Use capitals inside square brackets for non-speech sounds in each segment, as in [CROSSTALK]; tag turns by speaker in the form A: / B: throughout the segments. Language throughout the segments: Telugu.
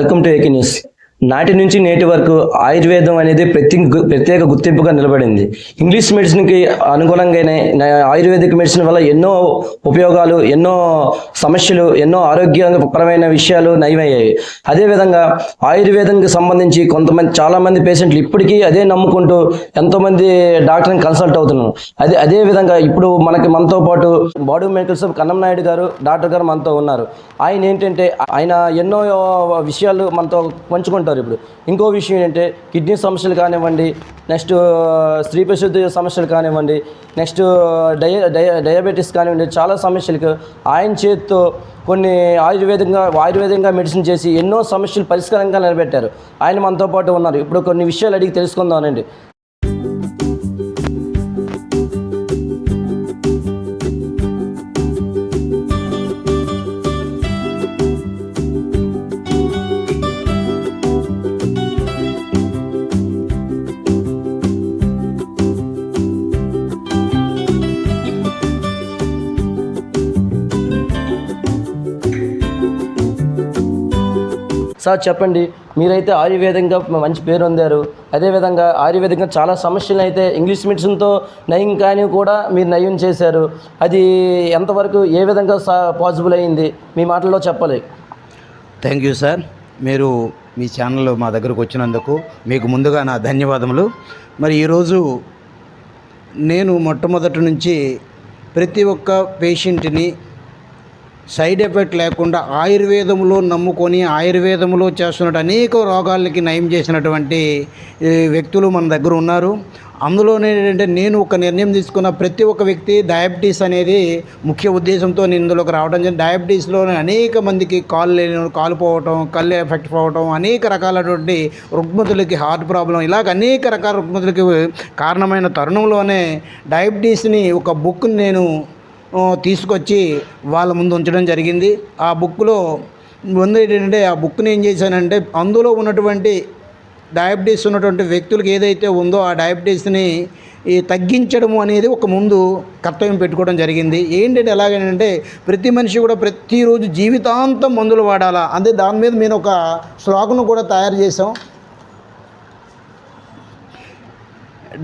A: వెల్కమ్ టు ఏకి న్యూస్ నాటి నుంచి నేటి వరకు ఆయుర్వేదం అనేది ప్రతి ప్రత్యేక గుర్తింపుగా నిలబడింది. ఇంగ్లీష్ మెడిసిన్కి అనుగుణంగానే ఆయుర్వేదిక్ మెడిసిన్ వల్ల ఎన్నో ఉపయోగాలు ఎన్నో సమస్యలు ఎన్నో ఆరోగ్యపరమైన విషయాలు నయమయ్యాయి. అదేవిధంగా ఆయుర్వేదంకి సంబంధించి కొంతమంది చాలామంది పేషెంట్లు ఇప్పటికీ అదే నమ్ముకుంటూ ఎంతోమంది డాక్టర్ని కన్సల్ట్ అవుతున్నారు. అదే అదే విధంగా ఇప్పుడు మనకి మనతో పాటు బాడీ మెడికల్స్ కన్నం నాయుడు గారు డాక్టర్ గారు మనతో ఉన్నారు. ఆయన ఏంటంటే ఆయన ఎన్నో విషయాలు మనతో పంచుకుంటారు. ఇప్పుడు. ఇంకో విషయం ఏంటంటే కిడ్నీ సమస్యలు కానివ్వండి నెక్స్ట్ స్త్రీ ప్రసిద్ధి సమస్యలు కానివ్వండి నెక్స్ట్ డయ డయ డయాబెటీస్ కానివ్వండి చాలా సమస్యలకు ఆయన చేతితో కొన్ని ఆయుర్వేదంగా ఆయుర్వేదంగా మెడిసిన్ చేసి ఎన్నో సమస్యలు పరిష్కారంగా నిలబెట్టారు. ఆయన మనతో పాటు ఉన్నారు. ఇప్పుడు కొన్ని విషయాలు అడిగి తెలుసుకుందామనండి సార్ చెప్పండి మీరైతే ఆయుర్వేదంగా మంచి పేరు పొందారు. అదేవిధంగా ఆయుర్వేదంగా చాలా సమస్యలు అయితే ఇంగ్లీష్ మెడిసిన్తో నయం కానీ కూడా మీరు నయం చేశారు. అది ఎంతవరకు ఏ విధంగా సా పాసిబుల్ అయింది? మీ మాటల్లో చెప్పాలి.
B: Thank you sir. మీరు మీ ఛానల్లో మా దగ్గరకు వచ్చినందుకు మీకు ముందుగా నా ధన్యవాదములు. మరి ఈరోజు నేను మొట్టమొదటి నుంచి ప్రతి ఒక్క పేషెంట్ని సైడ్ ఎఫెక్ట్ లేకుండా ఆయుర్వేదంలో నమ్ముకొని ఆయుర్వేదంలో చేస్తున్న అనేక రోగాలకి నయం చేసినటువంటి వ్యక్తులు మన దగ్గర ఉన్నారు. అందులోనే ఏంటంటే నేను ఒక నిర్ణయం తీసుకున్న ప్రతి ఒక్క వ్యక్తి డయాబెటీస్ అనేది ముఖ్య ఉద్దేశంతో నేను ఇందులోకి రావడం జరిగింది. డయాబెటీస్లో అనేక మందికి కాలు లేని కాలు పోవటం కళ్ళు ఎఫెక్ట్ పోవటం అనేక రకాలటువంటి రుగ్మతులకి హార్ట్ ప్రాబ్లం ఇలాగ అనేక రకాల రుగ్మతులకి కారణమైన తరుణంలోనే డయాబెటీస్ని ఒక బుక్ని నేను తీసుకొచ్చి వాళ్ళ ముందు ఉంచడం జరిగింది. ఆ బుక్లో ముందు ఏంటంటే ఆ బుక్ని ఏం చేశానంటే అందులో ఉన్నటువంటి డయాబెటీస్ ఉన్నటువంటి వ్యక్తులకు ఏదైతే ఉందో ఆ డయాబెటీస్ని ఈ తగ్గించడము అనేది ఒక ముందు కర్తవ్యం పెట్టుకోవడం జరిగింది. ఏంటంటే ఎలాగంటే ప్రతి మనిషి కూడా ప్రతిరోజు జీవితాంతం మందులు వాడాలా. అదే దాని మీద నేను ఒక శ్లోకను కూడా తయారు చేసాం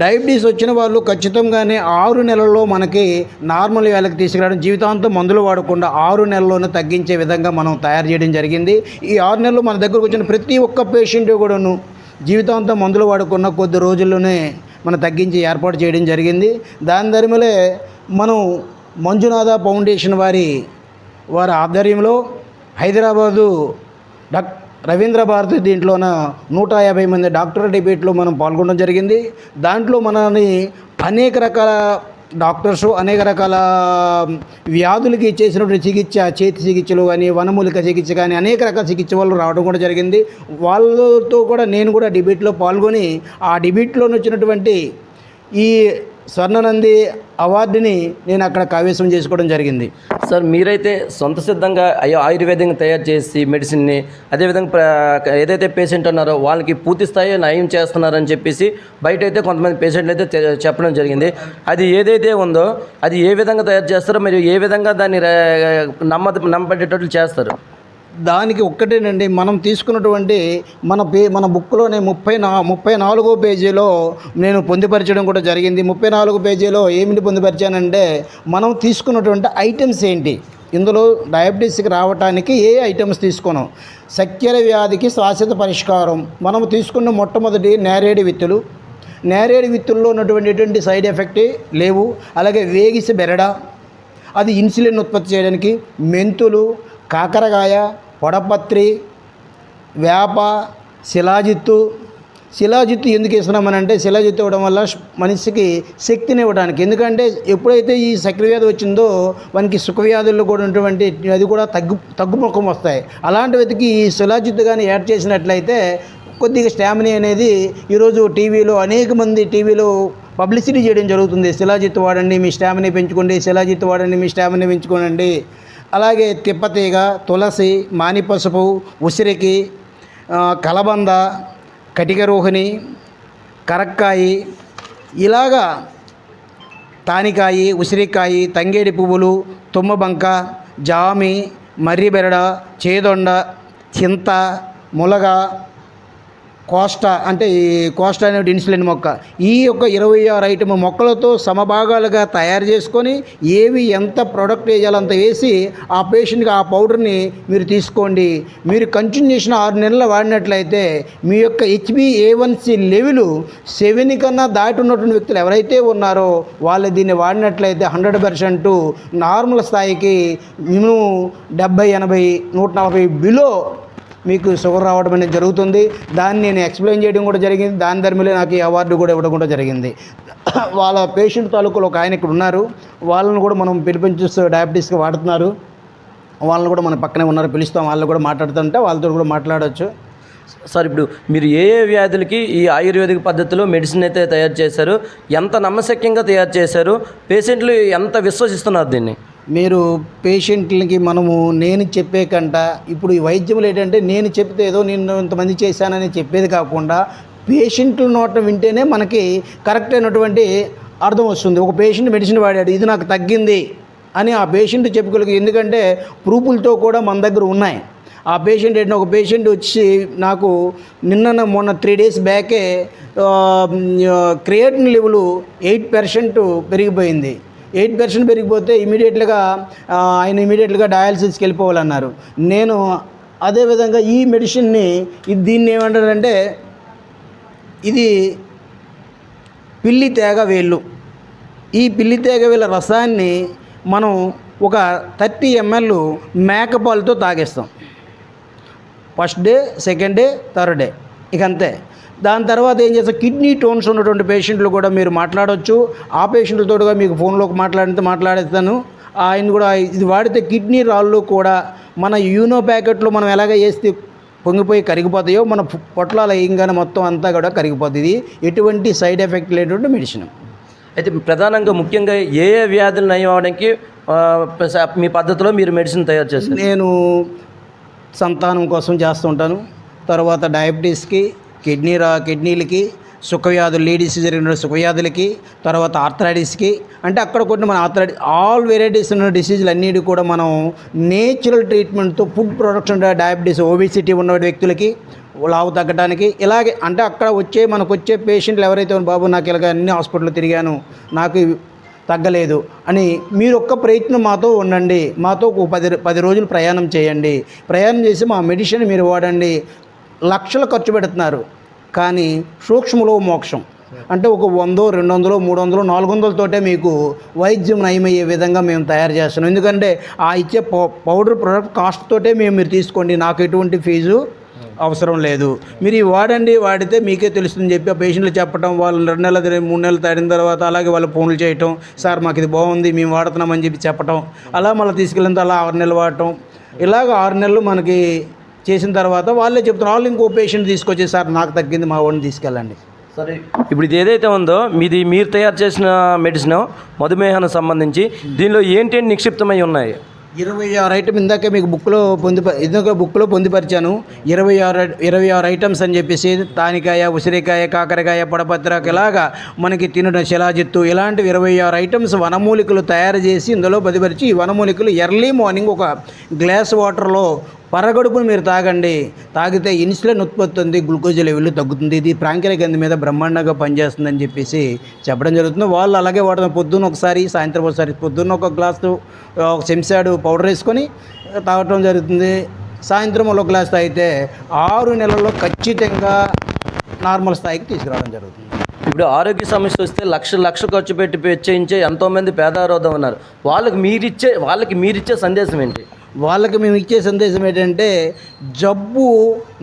B: డయాబెటీస్ వచ్చిన వాళ్ళు ఖచ్చితంగానే ఆరు నెలల్లో మనకి నార్మల్ వేళకి తీసుకురావడం జీవితాంతం మందులు వాడకుండా ఆరు నెలల్లోనే తగ్గించే విధంగా మనం తయారు చేయడం జరిగింది. ఈ ఆరు నెలలు మన దగ్గరకు వచ్చిన ప్రతి ఒక్క పేషెంట్ కూడాను జీవితాంతం మందులు వాడుకున్న కొద్ది రోజుల్లోనే మనం తగ్గించి ఏర్పాటు చేయడం జరిగింది. దాని ధర్మలే మనం మంజునాథ ఫౌండేషన్ వారి వారి ఆధ్వర్యంలో హైదరాబాదు డాక్ రవీంద్ర భారతి దీంట్లోన నూట యాభై మంది డాక్టర్ డిబేట్లో మనం పాల్గొనడం జరిగింది. దాంట్లో మనని అనేక రకాల డాక్టర్స్ అనేక రకాల వ్యాధులకి చేసినటువంటి చికిత్స చేతి చికిత్సలు కానీ వనమూలిక చికిత్స కానీ అనేక రకాల చికిత్స వాళ్ళు రావడం కూడా జరిగింది. వాళ్ళతో కూడా నేను కూడా డిబేట్లో పాల్గొని ఆ డిబేట్లో వచ్చినటువంటి ఈ స్వర్ణనంది అవార్డుని నేను అక్కడ కావేశం చేసుకోవడం జరిగింది.
A: సార్ మీరైతే సొంత సిద్ధంగా ఆయుర్వేదంగా తయారు చేసి మెడిసిన్ని అదేవిధంగా ఏదైతే పేషెంట్ ఉన్నారో వాళ్ళకి పూర్తి స్థాయి నయం చేస్తున్నారని చెప్పేసి బయట అయితే కొంతమంది పేషెంట్లు అయితే చెప్పడం జరిగింది. అది ఏదైతే ఉందో అది ఏ విధంగా తయారు చేస్తారో మరియు ఏ విధంగా దాన్ని నమ్మ నమ్మబడేటట్లు చేస్తారు?
B: దానికి ఒక్కటేనండి మనం తీసుకున్నటువంటి మన పే మన బుక్లోనే ముప్పై నా ముప్పై నాలుగో పేజీలో నేను పొందుపరచడం కూడా జరిగింది. ముప్పై నాలుగో పేజీలో ఏమిటి పొందుపరిచానంటే మనం తీసుకున్నటువంటి ఐటమ్స్ ఏంటి? ఇందులో డయాబెటీస్కి రావడానికి ఏ ఐటమ్స్ తీసుకున్నాం చక్కెర వ్యాధికి శాశ్వత పరిష్కారం. మనం తీసుకున్న మొట్టమొదటి నేరేడు విత్తులు. నేరేడు విత్తుల్లో ఉన్నటువంటి సైడ్ ఎఫెక్ట్ లేవు. అలాగే వేగిసి బెరడ. అది ఇన్సులిన్ ఉత్పత్తి చేయడానికి మెంతులు కాకరకాయ పొడపత్రి వేప శిలాజిత్తు. శిలాజిత్తు ఎందుకు ఇస్తున్నామనంటే శిలాజిత్తు ఇవ్వడం వల్ల మనిషికి శక్తిని ఇవ్వడానికి. ఎందుకంటే ఎప్పుడైతే ఈ సక్రవ్యాధి వచ్చిందో మనకి సుఖవ్యాధుల్లో కూడా ఉన్నటువంటి అది కూడా తగ్గు తగ్గుముఖం వస్తాయి. అలాంటి వ్యక్తికి ఈ శిలాజిత్తు కానీ యాడ్ చేసినట్లయితే కొద్దిగా స్టామినీ అనేది ఈరోజు టీవీలో అనేక మంది టీవీలో పబ్లిసిటీ చేయడం జరుగుతుంది. శిలాజిత్తు వాడండి మీ స్టామినీ పెంచుకోండి శిలాజిత్తు వాడండి మీ స్టామినీ పెంచుకోనండి. అలాగే తిప్పతీగ తులసి మానిపసుపు ఉసిరికి కలబంద కలబంద కటికరోహిణి కరక్కాయి ఇలాగా తానికాయి ఉసిరికాయి తంగేడి పువ్వులు తుమ్మబంక జామి మర్రిబెరడ చేదొండ చింత ములగ కోస్టా అంటే ఈ కోస్టా అనే ఇన్సులిన్ మొక్క. ఈ యొక్క ఇరవై ఆరు ఐటమ్ మొక్కలతో సమభాగాలుగా తయారు చేసుకొని ఏవి ఎంత ప్రొడక్ట్ వేయాలో అంత వేసి ఆ పేషెంట్కి ఆ పౌడర్ని మీరు తీసుకోండి. మీరు కంటిన్యూషన్ ఆరు నెలలు వాడినట్లయితే మీ యొక్క హెచ్బి ఏ లెవెల్ సెవెన్ కన్నా దాటి ఉన్నటువంటి వ్యక్తులు ఎవరైతే ఉన్నారో వాళ్ళు దీన్ని వాడినట్లయితే హండ్రెడ్ పర్సెంట్ నార్మల్ స్థాయికి మేము డెబ్బై ఎనభై నూట నలభై బిలో మీకు షుగర్ రావడం అనేది జరుగుతుంది. దాన్ని నేను ఎక్స్ప్లెయిన్ చేయడం కూడా జరిగింది. దాని ధర్మలే నాకు ఈ అవార్డు కూడా ఇవ్వడం కూడా జరిగింది. [CLEARS THROAT] వాళ్ళ పేషెంట్ తాలూకులో ఒక ఆయన ఇక్కడ ఉన్నారు. వాళ్ళని కూడా మనం పిలిపించి డయాబెటీస్కి వాడుతున్నారు. వాళ్ళని కూడా మన పక్కనే ఉన్నారు. పిలుస్తాం. వాళ్ళు కూడా మాట్లాడుతుంటే వాళ్ళతో కూడా మాట్లాడవచ్చు
A: సార్ ఇప్పుడు మీరు ఏ ఏ వ్యాధులకి ఈ ఆయుర్వేదిక పద్ధతిలో మెడిసిన్ అయితే తయారు చేశారు? ఎంత నమ్మశక్యంగా తయారు చేశారు? పేషెంట్లు ఎంత విశ్వసిస్తున్నారు దీన్ని?
B: మీరు పేషెంట్లకి మనము నేను చెప్పే కంట ఇప్పుడు ఈ వైద్యములు ఏంటంటే నేను చెప్తే ఏదో నేను ఇంతమంది చేశానని చెప్పేది కాకుండా పేషెంట్లు నోట వింటేనే మనకి కరెక్ట్ అయినటువంటి అర్థం వస్తుంది. ఒక పేషెంట్ మెడిసిన్ వాడాడు ఇది నాకు తగ్గింది అని ఆ పేషెంట్ చెప్పుకోలేదు ఎందుకంటే ప్రూఫులతో కూడా మన దగ్గర ఉన్నాయి. ఆ పేషెంట్ ఏంటంటే ఒక పేషెంట్ వచ్చి నాకు నిన్న మొన్న త్రీ డేస్ బ్యాకే క్రియేటిన్ లెవెల్ ఎయిట్ పర్సెంట్ పెరిగిపోయింది. ఎయిట్ పర్సెంట్ పెరిగిపోతే ఇమీడియట్గా ఆయన ఇమీడియట్గా డయాలసిస్కి వెళ్ళిపోవాలన్నారు. నేను అదేవిధంగా ఈ మెడిసిన్ని ఇది దీన్ని ఏమంటారంటే ఇది పిల్లి తేగ వేళ్ళు. ఈ పిల్లి తేగ వేళ్ళ రసాన్ని మనం ఒక థర్టీ ఎంఎల్ మేకపాలతో తాగేస్తాం. First day second day third day. ఇక అంతే. దాని తర్వాత ఏం చేస్తాం? కిడ్నీ టోన్స్ ఉన్నటువంటి పేషెంట్లు కూడా మీరు మాట్లాడవచ్చు ఆ పేషెంట్లతో మీకు ఫోన్లోకి మాట్లాడితే మాట్లాడేస్తాను. ఆయన కూడా ఇది వాడితే కిడ్నీ రాళ్ళు కూడా మన యూనో ప్యాకెట్లో మనం ఎలాగ వేస్తే పొంగిపోయి కరిగిపోతాయో మన పొట్లాలు వేయంగానే మొత్తం అంతా కూడా కరిగిపోతుంది ఎటువంటి సైడ్ ఎఫెక్ట్ లేనటువంటి మెడిసిన్.
A: అయితే ప్రధానంగా ముఖ్యంగా ఏ ఏ వ్యాధులు నయం అవడానికి మీ పద్ధతిలో మీరు మెడిసిన్ తయారు చేశారు?
B: నేను సంతానం కోసం చేస్తుంటాను తర్వాత డయాబెటీస్కి కిడ్నీ రా కిడ్నీలకి సుఖవ్యాధులు లేడీస్ జరిగిన సుఖవ్యాధులకి తర్వాత ఆర్థరైటిస్కి అంటే అక్కడ కొన్ని మన ఆర్థరైటి ఆల్ వెరైటీస్ ఉన్న డిసీజులు అన్నిటి కూడా మనం నేచురల్ ట్రీట్మెంట్తో ఫుడ్ ప్రొడక్షన్ డయాబెటీస్ ఓబిసిటీ ఉన్న వ్యక్తులకి లావు తగ్గడానికి ఇలాగే అంటే అక్కడ వచ్చే మనకు వచ్చే పేషెంట్లు ఎవరైతే బాబు నాకు ఇలాగ అన్ని హాస్పిటల్ తిరిగాను నాకు తగ్గలేదు అని మీరు ఒక్క ప్రయత్నం మాతో ఉండండి. మాతో ఒక పది పది రోజులు ప్రయాణం చేయండి. ప్రయాణం చేసి మా మెడిసిన్ మీరు వాడండి. లక్షలు ఖర్చు పెడుతున్నారు. కానీ సూక్ష్మలో మోక్షం. అంటే ఒక వందో రెండు వందలు మూడు వందలు నాలుగు వందలతోటే మీకు వైద్యం నయమయ్యే విధంగా మేము తయారు చేస్తున్నాం. ఎందుకంటే ఆ ఇచ్చే పౌ- పౌడర్ ప్రొడక్ట్ కాస్ట్ తోటే మేము మీరు తీసుకోండి నాకు ఎటువంటి ఫీజు అవసరం లేదు. మీరు వాడండి వాడితే మీకే తెలుస్తుందని చెప్పి ఆ పేషెంట్లు చెప్పడం వాళ్ళు రెండు నెలలు మూడు నెలలు తాడిన తర్వాత అలాగే వాళ్ళు ఫోన్లు చేయటం సార్ మాకు ఇది బాగుంది మేము వాడుతున్నామని చెప్పి చెప్పటం అలా మళ్ళీ తీసుకెళ్ళిన అలా ఆరు నెలలు వాడటం. ఇలాగ ఆరు నెలలు మనకి చేసిన తర్వాత వాళ్ళే చెప్తున్నారు. వాళ్ళు ఇంకో పేషెంట్ తీసుకొచ్చి సార్ నాకు తగ్గింది మా వాడిని తీసుకెళ్ళండి.
A: సరే. ఇప్పుడు ఇది ఏదైతే ఉందో మీది మీరు తయారు చేసిన మెడిసిన్ మధుమేహానికి సంబంధించి దీనిలో ఏంటేంటి నిక్షిప్తమై ఉన్నాయి?
B: ఇరవై ఆరు ఐటమ్ ఇందాక మీకు బుక్లో పొంది ఇందాక బుక్లో పొందుపరిచాను. ఇరవై ఆరు ఇరవై ఆరు ఐటమ్స్ అని చెప్పేసి తానికాయ ఉసిరికాయ కాకరకాయ పడపత్రకు ఇలాగా మనకి తినడం శిలాజిత్తు ఇలాంటివి ఇరవై ఆరు ఐటమ్స్ వనమూలికలు తయారు చేసి ఇందులో పొందుపరిచి ఈ వనమూలికలు ఎర్లీ మార్నింగ్ ఒక గ్లాస్ వాటర్లో పరగడుపును మీరు తాగండి. తాగితే ఇన్సులిన్ ఉత్పత్తి ఉంది గ్లూకోజ్ లెవెల్ తగ్గుతుంది. ఇది ప్రాంకిక గంధి మీద బ్రహ్మాండంగా పనిచేస్తుందని చెప్పేసి చెప్పడం జరుగుతుంది. వాళ్ళు అలాగే వాడతాం పొద్దున్న ఒకసారి సాయంత్రం ఒకసారి పొద్దున్న ఒక గ్లాసు ఒక చెంచాడు పౌడర్ వేసుకొని తాగటం జరుగుతుంది. సాయంత్రం ఒక గ్లాస్ తాగితే ఆరు నెలల్లో ఖచ్చితంగా నార్మల్ స్థాయికి తీసుకురావడం జరుగుతుంది.
A: ఇప్పుడు ఆరోగ్య సమస్య వస్తే లక్ష లక్ష ఖర్చు పెట్టి పెంచేయించే ఎంతోమంది పేదారోధం ఉన్నారు. వాళ్ళకి మీరిచ్చే వాళ్ళకి మీరిచ్చే సందేశం ఏంటి?
B: వాళ్ళకి మేము ఇచ్చే సందేశం ఏంటంటే జబ్బు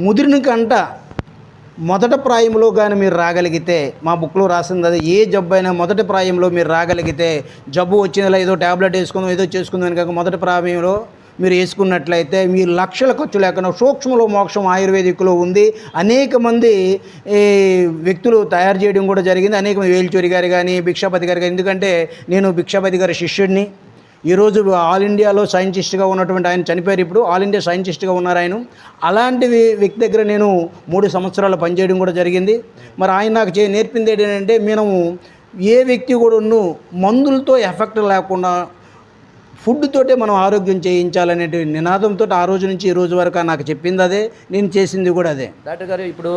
B: ముదిరిన కంట మొదట ప్రాయంలో కానీ మీరు రాగలిగితే మా బుక్లో రాసింది అదే ఏ జబ్బు అయినా మొదటి ప్రాయంలో మీరు రాగలిగితే జబ్బు వచ్చిందిలా ఏదో ట్యాబ్లెట్ వేసుకుందాం ఏదో చేసుకుందాం కాక మొదటి ప్రాయంలో మీరు వేసుకున్నట్లయితే మీరు లక్షల ఖర్చు లేకుండా సూక్ష్మలో మోక్షం ఆయుర్వేదిక్లో ఉంది. అనేక మంది వ్యక్తులు తయారు చేయడం కూడా జరిగింది. అనేక మంది వేల్చూరి గారు కానీ భిక్షాపతి గారు కానీ ఎందుకంటే నేను భిక్షాపతి గారి శిష్యుడిని. ఈరోజు ఆల్ ఇండియాలో సైంటిస్ట్గా ఉన్నటువంటి ఆయన చనిపోయారు. ఇప్పుడు ఆల్ ఇండియా సైంటిస్ట్గా ఉన్నారు ఆయన. అలాంటి వ్యక్తి దగ్గర నేను మూడు సంవత్సరాలు పనిచేయడం కూడా జరిగింది. మరి ఆయన నాకు చే నేర్పింది ఏంటంటే మేము ఏ వ్యక్తి కూడా మందులతో ఎఫెక్ట్ లేకుండా ఫుడ్ తోటే మనం ఆరోగ్యం చేయించాలనే నినాదంతో ఆ రోజు నుంచి ఈ రోజు వరకు నాకు చెప్పింది అదే నేను చేసింది కూడా అదే.
A: డాక్టర్ గారు ఇప్పుడు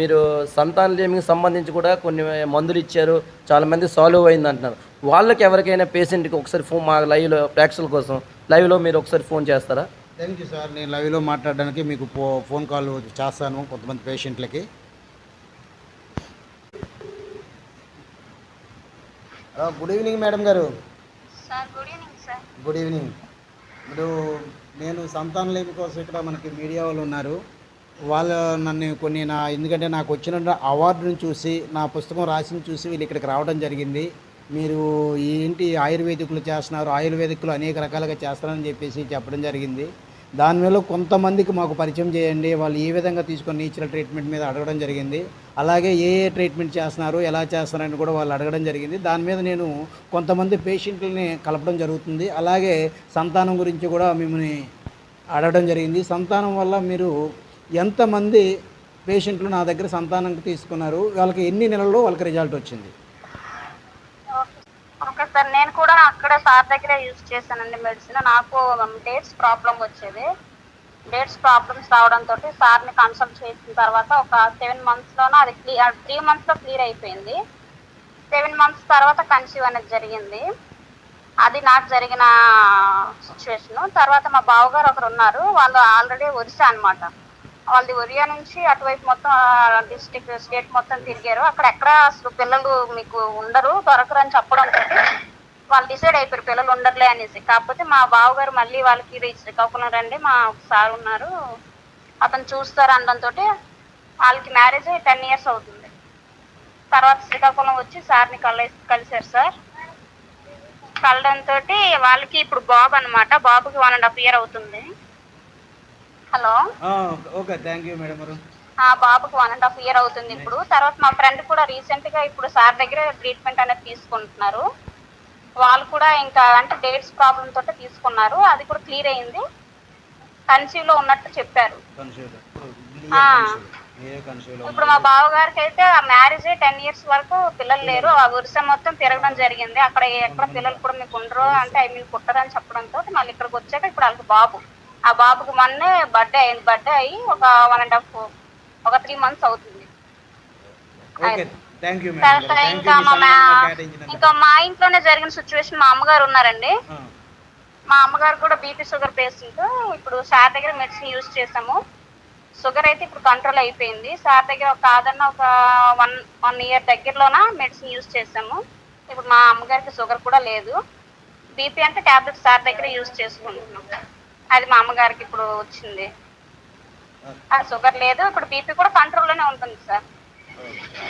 A: మీరు సంతానలేమికి సంబంధించి కూడా కొన్ని మందులు ఇచ్చారు చాలా మంది సాల్వ్ అయింది అంటున్నారు. వాళ్ళకి ఎవరికైనా పేషెంట్కి ఒకసారి ఫోన్ మా లైవ్లో ప్రేక్షకుల కోసం లైవ్లో మీరు ఒకసారి ఫోన్ చేస్తారా?
B: థ్యాంక్ యూ సార్ నేను లైవ్లో మాట్లాడడానికి మీకు ఫో ఫోన్ కాల్ చేస్తాను కొంతమంది పేషెంట్లకి. గుడ్ ఈవినింగ్ మేడం గారు.
C: Sir good evening.
B: Good evening. ఇప్పుడు నేను సంతానం లేమి కోసం ఇక్కడ మనకి మీడియా వాళ్ళు ఉన్నారు. వాళ్ళు నన్ను కొన్ని నా ఎందుకంటే నాకు వచ్చిన అవార్డును చూసి నా పుస్తకం రాసిన చూసి వీళ్ళు ఇక్కడికి రావడం జరిగింది. మీరు ఏంటి ఆయుర్వేదికులు చేస్తున్నారు ఆయుర్వేదికులు అనేక రకాలుగా చేస్తారని చెప్పేసి చెప్పడం జరిగింది. దాని మీద కొంతమందికి మాకు పరిచయం చేయండి. వాళ్ళు ఏ విధంగా తీసుకొని నేచురల్ ట్రీట్మెంట్ మీద అడగడం జరిగింది. అలాగే ఏ ఏ ట్రీట్మెంట్ చేస్తున్నారు ఎలా చేస్తున్నారని కూడా వాళ్ళు అడగడం జరిగింది. దాని మీద నేను కొంతమంది పేషెంట్లని కలపడం జరుగుతుంది. అలాగే సంతానం గురించి కూడా మిమ్మల్ని అడగడం జరిగింది. సంతానం వల్ల మీరు ఎంతమంది పేషెంట్లు నా దగ్గర సంతానం తీసుకున్నారు వాళ్ళకి ఎన్ని నెలల్లో వాళ్ళకి రిజల్ట్ వచ్చింది?
C: సార్ నేను కూడా అక్కడే సార్ దగ్గరే యూజ్ చేశానండి మెడిసిన్. నాకు um, డేట్స్ ప్రాబ్లం వచ్చేది. డేట్స్ ప్రాబ్లమ్స్ రావడంతో సార్ని కన్సల్ట్ చేసిన తర్వాత ఒక సెవెన్ మంత్స్లోనే అది క్లియర్ త్రీ మంత్స్లో క్లియర్ అయిపోయింది. సెవెన్ మంత్స్ తర్వాత కన్సీవ్ అనేది జరిగింది. అది నాకు జరిగిన సిచ్యువేషను తర్వాత మా బావగారు ఒకరు ఉన్నారు. వాళ్ళు ఆల్రెడీ ఒరిసా అనమాట వాళ్ళది ఒరియా నుంచి అటువైపు మొత్తం డిస్టిక్ స్టేట్ మొత్తం తిరిగారు. అక్కడ ఎక్కడ అసలు పిల్లలు మీకు ఉండరు దొరకరు అని చెప్పడం వాళ్ళు డిసైడ్ అయిపోయారు పిల్లలు ఉండరులే అనేసి. కాకపోతే మా బావగారు మళ్ళీ వాళ్ళకి శ్రీకాకుళం రండి మా సార్ ఉన్నారు. అతను చూస్తారు అనడంతో వాళ్ళకి మ్యారేజ్ టెన్ ఇయర్స్ అవుతుంది. తర్వాత శ్రీకాకుళం వచ్చి సార్ని కల కలిశారు సార్. కలడంతో వాళ్ళకి ఇప్పుడు బాబు అనమాట బాబుకి వన్ అండ్ హాఫ్ ఇయర్ అవుతుంది. Hello.
B: Okay thank you madam గారు.
C: బాబుకి వన్ అండ్ హాఫ్ ఇయర్ అవుతుంది ఇప్పుడు. తర్వాత మా ఫ్రెండ్ కూడా రీసెంట్గా ఇప్పుడు సార్ దగ్గర ట్రీట్మెంట్ అనేది తీసుకుంటున్నారు. వాళ్ళు కూడా ఇంకా అంటే డేట్స్ ప్రాబ్లమ్ తోటి తీసుకున్నారు. అది కూడా క్లియర్ అయింది. కన్సీవ్లో ఉన్నట్టు చెప్పారు. ఇప్పుడు మా బావగారికి అయితే ఆ మ్యారేజ్ టెన్ ఇయర్స్ వరకు పిల్లలు లేరు. ఆ వరుస మొత్తం తిరగడం జరిగింది. అక్కడ ఎక్కడ పిల్లలు కూడా మీకు ఉండరు. అంటే ఐ మీన్ పుట్టరు అని చెప్పడంతో మళ్ళీ ఇక్కడికి వచ్చాక ఇప్పుడు వాళ్ళకి బాబు. ఆ బాబుకి మొన్నే బర్త్డే అయింది. బర్త్డే అయ్యి ఒక వన్ అండ్ హాఫ్ ఒక త్రీ మంత్స్ అవుతుంది. ఇంకా మా ఇంకా మా ఇంట్లోనే జరిగిన సిచ్యువేషన్ మా అమ్మగారు ఉన్నారండి. మా అమ్మగారు కూడా బీపీ షుగర్ పేషెంట్ ఇప్పుడు సార్ దగ్గర మెడిసిన్ యూజ్ చేసాము షుగర్ అయితే ఇప్పుడు కంట్రోల్ అయిపోయింది. సార్ దగ్గర ఒక కాదన్న ఒక వన్ వన్ ఇయర్ దగ్గరలోన మెడిసిన్ యూజ్ చేసాము ఇప్పుడు మా అమ్మగారికి షుగర్ కూడా లేదు. బీపీ అంటే టాబ్లెట్స్ సార్ దగ్గర యూజ్ చేసుకుంటున్నాం. అది మా అమ్మగారికి ఇప్పుడు వచ్చింది. ఆ షుగర్ లేదు ఇప్పుడు బీపీ కూడా కంట్రోల్లోనే ఉంటుంది సార్.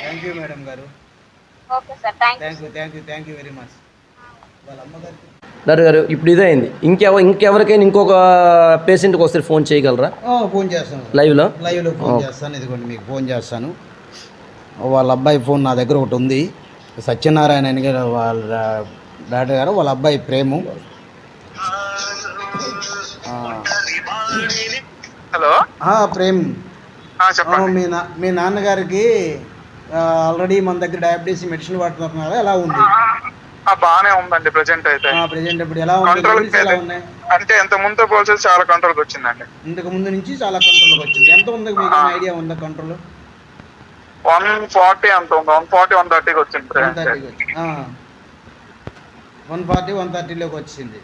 B: థ్యాంక్ యూ మేడం గారు.
C: Okay sir thank you
B: thank you thank you very much. వాళ్ళ అమ్మగారికి
A: డాక్టర్ గారు ఇప్పుడు ఇదే అయింది ఇంకెవ ఇంకెవరికైనా ఇంకొక పేషెంట్కి ఒకసారి ఫోన్ చేయగలరా?
B: ఫోన్ చేస్తాను
A: లైవ్లో
B: లైవ్లో ఫోన్ చేస్తాను. ఇదిగోండి మీకు ఫోన్ చేస్తాను. వాళ్ళ అబ్బాయి ఫోన్ నా దగ్గర ఒకటి ఉంది. సత్యనారాయణ అని వాళ్ళ డాక్టర్ గారు వాళ్ళ అబ్బాయి ప్రేము.
D: హలో.
B: ప్రేమ్.
D: చెప్పండి.
B: మీ నాన్నగారికి ఆల్రెడీ మన దగ్గర డయాబెటీస్ మెడిసిన్ వాడుతున్నారు? ఎలా ఉంది?
D: ఆ, బాగానే ఉందండి ప్రజెంట్ అయితే.
B: ప్రజెంట్ ఇప్పుడు ఎలా ఉంది?
D: కంట్రోల్ అంటే ఎంత ముందు పోల్చేసి చాలా కంట్రోల్కి వచ్చిందండి.
B: ఇంతకు ముందు నుంచి చాలా కంట్రోల్కి వచ్చింది. ఎంత ఉంది మీకు ఐడియా ఉందా కంట్రోల్?
D: వన్ ఫార్టీ అంత ఉంది. వన్ ఫార్టీ వన్ థర్టీకి వచ్చింది
B: వన్ ఫార్టీ వన్ థర్టీలోకి వచ్చింది.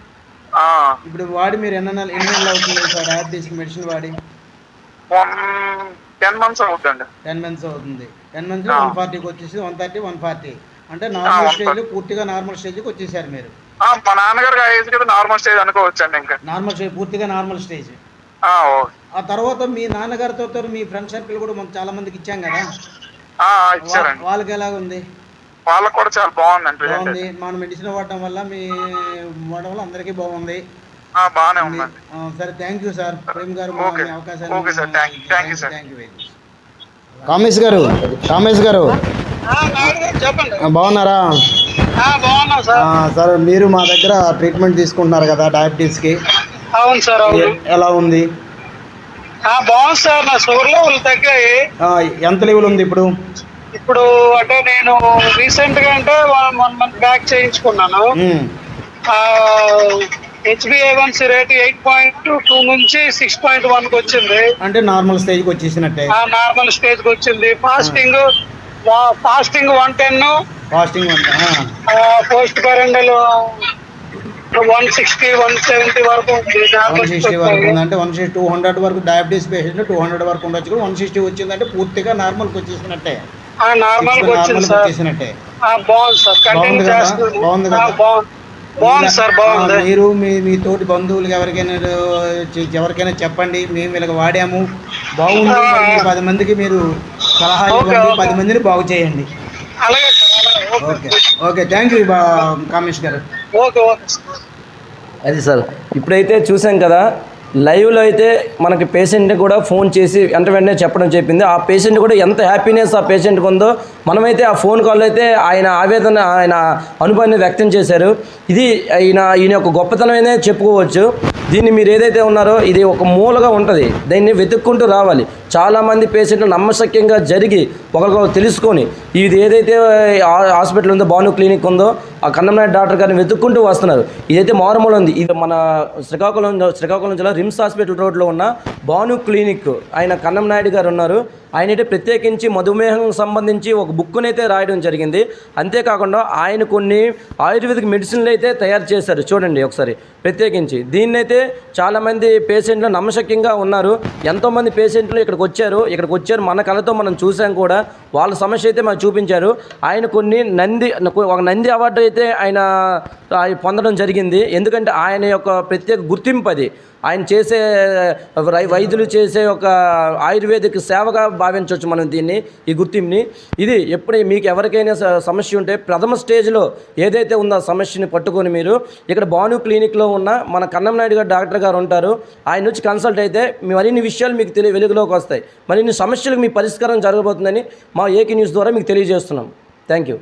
B: ఇప్పుడు వాడి మీరు ఎన్ని నెలలు ఎన్ని నెలలు అవుతుంది సార్? డయాబెటీస్ మెడిసిన్ వాడి?
D: టెన్ మంత్స్ అవుతుందండి.
B: టెన్ మంత్స్ అవుతుంది. Ten months. వన్ ఫార్టీకి వచ్చేసి వన్ థర్టీ వన్ ఫార్టీ. అంటే నార్మల్ స్టేజ్లో పూర్తిగా నార్మల్ స్టేజ్కి వచ్చేసారు మీరు.
D: మా ఏజ్ కూడా నార్మల్ స్టేజ్ అనుకోవచ్చండి ఇంకా.
B: నార్మల్ స్టేజ్ పూర్తిగా నార్మల్ స్టేజ్.
D: ఆ,
B: తర్వాత మీ నాన్నగారితో మీ ఫ్రెండ్ సర్కిల్ కూడా మనం చాలా మందికి ఇచ్చాం కదా? వాళ్ళకి ఎలా ఉంది
D: వాళ్ళకి కూడా చాలా బాగుందండి
B: బాగుంది. మన మెడిసిన్ వాడటం వల్ల మీ వాడడం వల్ల అందరికీ బాగుంది.
D: ఆ, బాగానే ఉందండి.
B: ఆ, సరే thank you sir Prem garu. మీ అవకాశాన్ని
D: okay sir. Thank you. Thank you sir.
B: Thank you very much Kamesh garu Kamesh garu.
E: చెప్పండి.
B: ఆ, బాగున్నారా?
E: సార్
B: సార్ మీరు మా దగ్గర ట్రీట్మెంట్ తీసుకుంటున్నారు కదా డయాబెటీస్కి
E: అవును సార్ అవును.
B: ఎ- ఎలా ఉంది?
E: ఆ, బాగుంది సార్ నా షుగర్ లెవెల్ తగ్గాయి.
B: ఆ, ఎంత లెవెల్ ఉంది ఇప్పుడు?
E: ఇప్పుడు అంటే నేను రీసెంట్గా అంటే వన్ వన్ మంత్ బ్యాక్ చేయించుకున్నాను.
B: ఉమ్,
E: ఆ, హెచ్బిఏవన్సీ రేట్ ఎయిట్ పాయింట్ టూ నుంచి సిక్స్ పాయింట్ వన్కి వచ్చింది.
B: అంటే నార్మల్ స్టేజ్కి వచ్చేసినట్టే.
E: ఆ నార్మల్ స్టేజ్కి వచ్చింది. Fasting fasting one ten
B: fasting అంతా
E: post prandial one sixty one seventy వరకు
B: వన్ సిక్స్టీ వరకు ఉందంటే వన్ సిక్స్టీ టూ హండ్రెడ్ వరకు డయాబెటీస్ పేషెంట్ టూ హండ్రెడ్ వరకు ఉండొచ్చు వన్ సిక్స్టీ వచ్చిందంటే పూర్తిగా నార్మల్కి వచ్చేసినట్టే.
E: నార్మల్కి వచ్చింది సార్ బాగుంది సార్
B: బాగుంది
E: కంటిన్యూ? చేస్తుంది
B: బాగుంది కదా?
E: ఆ, బాగుంది. బాగుంది సార్ బాగుంది.
B: ఆ, మీరు మీ మీ తోటి బంధువులకి ఎవరికైనా చె- ఎవరికైనా చెప్పండి. మేము ఇలా వాడాము. బాగుంది. మీరు పది మందికి మీరు సలహా
E: ఓకే,
B: ఇవ్వండి.
E: ఓకే.
B: పది మందిని బాగు చేయండి.
E: అలాగే సార్ అలాగే. Okay.
B: Okay. Okay. Thank you Kamesh garu.
E: Okay okay sir
A: అది సార్ ఇప్పుడైతే చూసాం కదా లైవ్లో అయితే మనకి పేషెంట్ని కూడా ఫోన్ చేసి వెంట వెంటనే చెప్పడం చెప్పింది. ఆ పేషెంట్ కూడా ఎంత హ్యాపీనెస్ ఆ పేషెంట్కి ఉందో మనమైతే ఆ ఫోన్ కాల్ అయితే ఆయన ఆవేదన ఆయన అనుభవాన్ని వ్యక్తం చేశారు. ఇది ఈయన ఈయన యొక్క గొప్పతనమైనా చెప్పుకోవచ్చు. దీన్ని మీరు ఏదైతే ఉన్నారో ఇది ఒక మూలగా ఉంటుంది. దీన్ని వెతుక్కుంటూ రావాలి. చాలామంది పేషెంట్లు నమ్మశక్యంగా జరిగి ఒకరికొకరు తెలుసుకొని ఇది ఏదైతే హాస్పిటల్ ఉందో భాను క్లినిక్ ఉందో ఆ కన్నమనాయుడు డాక్టర్ గారిని వెతుక్కుంటూ వస్తున్నారు. ఇదైతే మారుమూల ఉంది. ఇది మన శ్రీకాకుళం శ్రీకాకుళం జిల్లా రిమ్స్ హాస్పిటల్ రోడ్లో ఉన్న భాను క్లినిక్. ఆయన కన్నం నాయుడు గారు ఉన్నారు. ఆయన ప్రత్యేకించి మధుమేహం సంబంధించి ఒక బుక్ని అయితే రాయడం జరిగింది. అంతేకాకుండా ఆయన కొన్ని ఆయుర్వేదిక్ మెడిసిన్లు అయితే తయారు చేశారు. చూడండి ఒకసారి. ప్రత్యేకించి దీన్నైతే చాలామంది పేషెంట్లు నమ్మశక్యంగా ఉన్నారు. ఎంతోమంది పేషెంట్లు ఇక్కడికి వచ్చారు. ఇక్కడికి వచ్చారు. మన కళతో మనం చూసాం కూడా. వాళ్ళ సమస్య అయితే మాకు చూపించారు. ఆయన కొన్ని నంది ఒక నంది అవార్డు అయితే ఆయన పొందడం జరిగింది. ఎందుకంటే ఆయన యొక్క ప్రత్యేక గుర్తింపు అది. ఆయన చేసే వై- వైద్యులు చేసే ఒక ఆయుర్వేదిక్ సేవగా భావించవచ్చు మనం దీన్ని ఈ గుర్తింపుని. ఇది ఎప్పుడు మీకు ఎవరికైనా సమస్య ఉంటే ప్రథమ స్టేజ్లో ఏదైతే ఉందో ఆ సమస్యని పట్టుకొని మీరు ఇక్కడ భాను క్లినిక్లో ఉన్న మన కన్నం నాయుడు గారు డాక్టర్ గారు ఉంటారు. ఆయన నుంచి కన్సల్ట్ అయితే మీ మరిన్ని విషయాలు మీకు తెలియ వెలుగులోకి వస్తాయి. మరిన్ని సమస్యలకు మీ పరిష్కారం జరగబోతుందని మా ఏకి న్యూస్ ద్వారా మీకు తెలియజేస్తున్నాం. Thank you